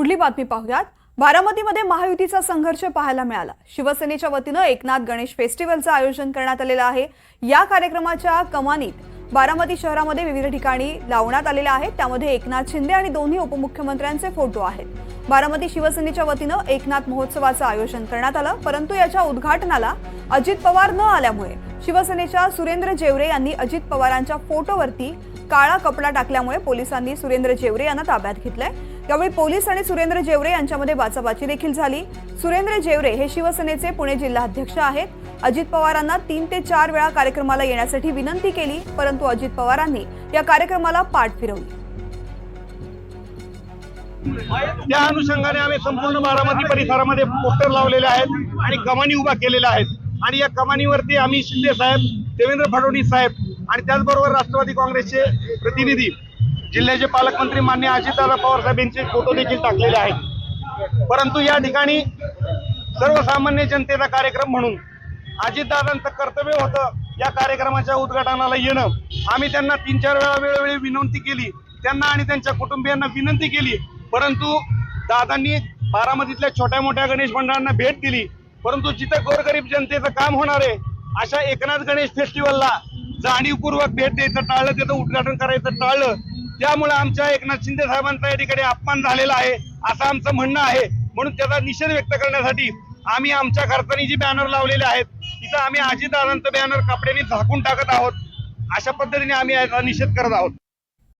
पुढली बातमी पाहूयात. बारामतीमध्ये महायुतीचा संघर्ष पाहायला मिळाला. शिवसेनेच्या वतीनं एकनाथ गणेश फेस्टिवलचं आयोजन करण्यात आलेलं आहे. या कार्यक्रमाच्या कमानीत बारामती शहरामध्ये विविध ठिकाणी लावण्यात आलेल्या आहेत त्यामध्ये एकनाथ शिंदे आणि दोन्ही उपमुख्यमंत्र्यांचे फोटो आहेत. बारामती शिवसेनेच्या वतीनं एकनाथ महोत्सवाचं आयोजन करण्यात आलं. परंतु याच्या उद्घाटनाला अजित पवार न आल्यामुळे शिवसेनेच्या सुरेंद्र जेवरे यांनी अजित पवारांच्या फोटोवरती काळा कपडा टाकल्यामुळे पोलिसांनी सुरेंद्र जेवरे यांना ताब्यात घेतलंय. यावेळी पोलीस आणि सुरेंद्र जेवरे यांच्यामध्ये बाचाबाची देखील झाली. सुरेंद्र जेवरे हे शिवसेनेचे पुणे जिल्हा अध्यक्ष आहेत. अजित पवारांना तीन ते चार वेळा कार्यक्रमाला येण्यासाठी विनंती केली परंतु अजित पवारांनी या कार्यक्रमाला पाठ फिरवली. त्या अनुषंगाने आम्ही संपूर्ण बारामती परिसरामध्ये पोस्टर लावलेले आहेत आणि कमानी उभा केलेल्या आहेत आणि या कमानीवरती आम्ही शिंदे साहेब देवेंद्र फडणवीस साहेब आणि त्याचबरोबर राष्ट्रवादी काँग्रेसचे प्रतिनिधी जिल्ह्याचे पालकमंत्री मान्य अजितदादा पवार साहेब यांचे फोटो देखील टाकलेले आहेत. परंतु या ठिकाणी सर्वसामान्य जनतेचा कार्यक्रम म्हणून अजितदादांचं कर्तव्य होतं या कार्यक्रमाच्या उद्घाटनाला येणं. आम्ही त्यांना तीन चार वेळा वेळोवेळी विनंती केली. त्यांना आणि त्यांच्या कुटुंबियांना विनंती केली. परंतु दादांनी बारामतीतल्या छोट्या मोठ्या गणेश मंडळांना भेट दिली. परंतु जिथं गोरगरीब जनतेचं काम होणार आहे अशा एकनाथ गणेश फेस्टिवलला जाणीवपूर्वक भेट द्यायचं टाळलं त्याचं उद्घाटन करायचं टाळलं त्यामुळे आमच्या एकनाथ शिंदे साहेबांचा या ठिकाणी अपमान झालेला आहे असं आमचं म्हणणं आहे. म्हणून त्याचा निषेध व्यक्त करण्यासाठी आम्ही आमच्या खर्चानी जी बॅनर लावलेले आहेत तिथं आम्ही अजितदादांचं बॅनर कपड्यांनी झाकून टाकत आहोत. अशा पद्धतीने आम्ही याचा निषेध करत आहोत.